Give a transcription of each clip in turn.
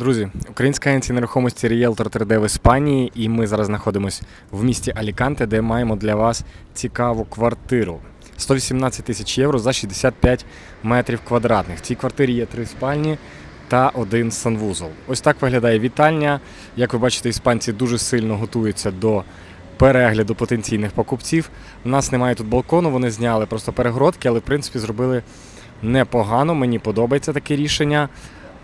Друзі, українська агенція нерухомості Realtor 3D в Іспанії, і ми зараз знаходимося в місті Аліканте, де маємо для вас цікаву квартиру. 118 тисяч євро за 65 метрів квадратних. В цій квартирі є три спальні та один санвузол. Ось так виглядає вітальня. Як ви бачите, іспанці дуже сильно готуються до перегляду потенційних покупців. У нас немає тут балкону, вони зняли просто перегородки, але в принципі зробили непогано. Мені подобається таке рішення.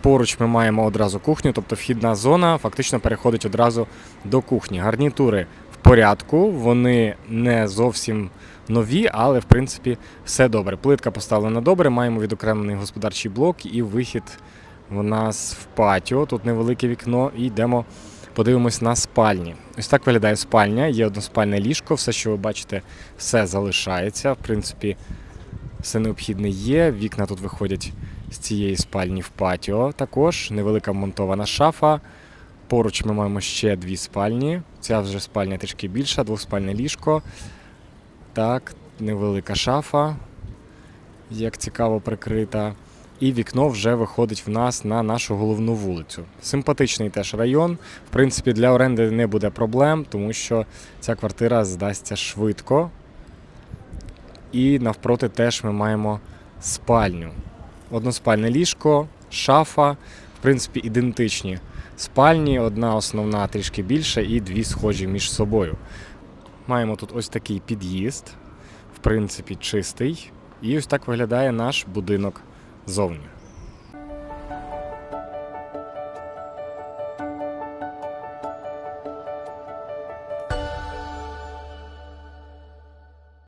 Поруч ми маємо одразу кухню, тобто вхідна зона фактично переходить одразу до кухні. Гарнітури в порядку, вони не зовсім нові, але в принципі все добре. Плитка поставлена добре, маємо відокремлений господарчий блок і вихід у нас в патіо. Тут невелике вікно, і йдемо. Подивимось на спальні. Ось так виглядає спальня. Є односпальне ліжко, все, що ви бачите, все залишається. В принципі, все необхідне є. Вікна тут виходять з цієї спальні в патіо. Також невелика монтована шафа. Поруч ми маємо ще дві спальні. Ця вже спальня трішки більша, двоспальне ліжко. Так, невелика шафа, як цікаво прикрита. І вікно вже виходить в нас на нашу головну вулицю. Симпатичний теж район. В принципі, для оренди не буде проблем, тому що ця квартира здасться швидко. І навпроти теж ми маємо спальню. Односпальне ліжко, шафа, в принципі, ідентичні спальні. Одна основна трішки більша і дві схожі між собою. Маємо тут ось такий під'їзд, в принципі, чистий. І ось так виглядає наш будинок зовні.